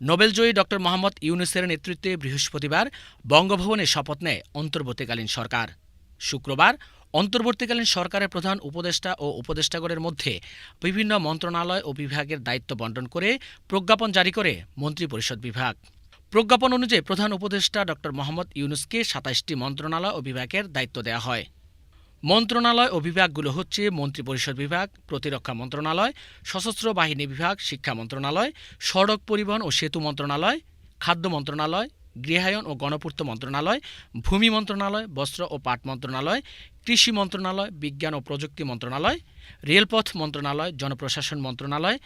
নোবেলজয়ী ড মোহাম্মদ ইউনুসের নেতৃত্বে বৃহস্পতিবার বঙ্গভবনে শপথ নেয় অন্তর্বর্তীকালীন সরকার। শুক্রবার অন্তর্বর্তীকালীন সরকারের প্রধান উপদেষ্টা ও উপদেষ্টাগণের মধ্যে বিভিন্ন মন্ত্রণালয় ও বিভাগের দায়িত্ব বণ্টন করে প্রজ্ঞাপন জারি করে মন্ত্রিপরিষদ বিভাগ। প্রজ্ঞাপন অনুযায়ী প্রধান উপদেষ্টা ড মোহাম্মদ ইউনুসকে সাতাশটি মন্ত্রণালয় ও বিভাগের দায়িত্ব দেওয়া হয়। মন্ত্রণালয় ও বিভাগগুলো হচ্ছে মন্ত্রিপরিষদ বিভাগ, প্রতিরক্ষা মন্ত্রণালয়, সশস্ত্র বাহিনী বিভাগ, শিক্ষা মন্ত্রণালয়, সড়ক পরিবহন ও সেতু মন্ত্রণালয়, খাদ্য মন্ত্রণালয়, গৃহায়ন ও গণপূর্ত মন্ত্রণালয়, ভূমি মন্ত্রণালয়, বস্ত্র ও পাট মন্ত্রণালয়, কৃষি মন্ত্রণালয়, বিজ্ঞান ও প্রযুক্তি মন্ত্রণালয়, রেলপথ মন্ত্রণালয়, জনপ্রশাসন মন্ত্রণালয়,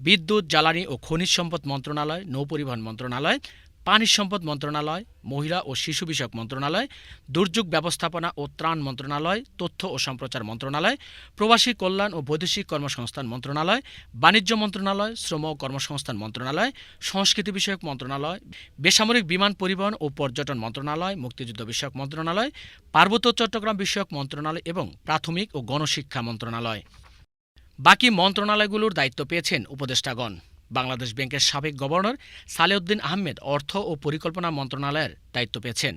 বিদ্যুৎ, জ্বালানি ও খনিজ সম্পদ মন্ত্রণালয় নৌপরিবহন মন্ত্রণালয় পানি সম্পদ মন্ত্রণালয়, মহিলা ও শিশু বিষয়ক মন্ত্রণালয়, দুর্যোগ ব্যবস্থাপনা ও ত্রাণ মন্ত্রণালয়, তথ্য ও সম্প্রচার মন্ত্রণালয়, প্রবাসী কল্যাণ ও বৈদেশিক কর্মসংস্থান মন্ত্রণালয়, বাণিজ্য মন্ত্রণালয়, শ্রম ও কর্মসংস্থান মন্ত্রণালয়, সংস্কৃতি বিষয়ক মন্ত্রণালয়, বেসামরিক বিমান পরিবহন ও পর্যটন মন্ত্রণালয়, মুক্তিযুদ্ধ বিষয়ক মন্ত্রণালয়, পার্বত্য চট্টগ্রাম বিষয়ক মন্ত্রণালয় এবং প্রাথমিক ও গণশিক্ষা মন্ত্রণালয়। বাকি মন্ত্রণালয়গুলোর দায়িত্ব পেয়েছেন উপদেষ্টাগণ। বাংলাদেশ ব্যাংকের সাবেক গভর্নর সালেউদ্দিন আহমেদ অর্থ ও পরিকল্পনা মন্ত্রণালয়ের দায়িত্ব পেয়েছেন।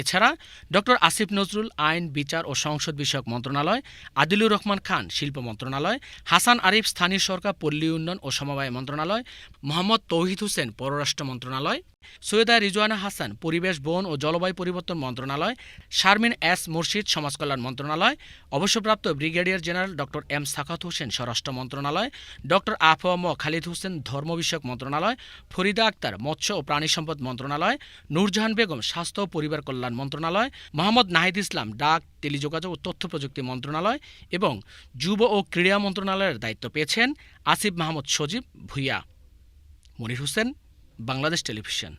এছাড়া ড আসিফ নজরুল আইন, বিচার ও সংসদ বিষয়ক মন্ত্রণালয়, আদিলুর রহমান খান, শিল্প মন্ত্রণালয়, হাসান আরিফ স্থানীয় সরকার, পল্লী উন্নয়ন ও সমবায় মন্ত্রণালয়, মোহাম্মদ তৌহিদ হোসেন পররাষ্ট্র মন্ত্রণালয়, সৈয়দা রিজওয়ানা হাসান পরিবেশ, বন ও জলবায়ু পরিবর্তন মন্ত্রণালয়, শারমিন এস মুর্শিদ সমাজকল্যাণ মন্ত্রণালয়, অবসরপ্রাপ্ত ব্রিগেডিয়ার জেনারেল ড এম সাখাত হোসেন স্বরাষ্ট্র মন্ত্রণালয় ড আফম খালিদ হোসেন ধর্ম বিষয়ক মন্ত্রণালয়, ফরিদা আক্তার মৎস্য ও প্রাণী সম্পদ মন্ত্রণালয়, নূরজাহান বেগম স্বাস্থ্য ও পরিবার কল্যাণ মন্ত্রণালয়, মোহাম্মদ নাহিদ ইসলাম ডাক, টেলিযোগাযোগ ও তথ্য প্রযুক্তি মন্ত্রণালয় এবং যুব ও ক্রীড়া মন্ত্রণালয়ের দায়িত্ব পেয়েছেন আসিফ মাহমুদ সজীব ভুইয়া। মনির হোসেন, বাংলাদেশ টেলিভিশন।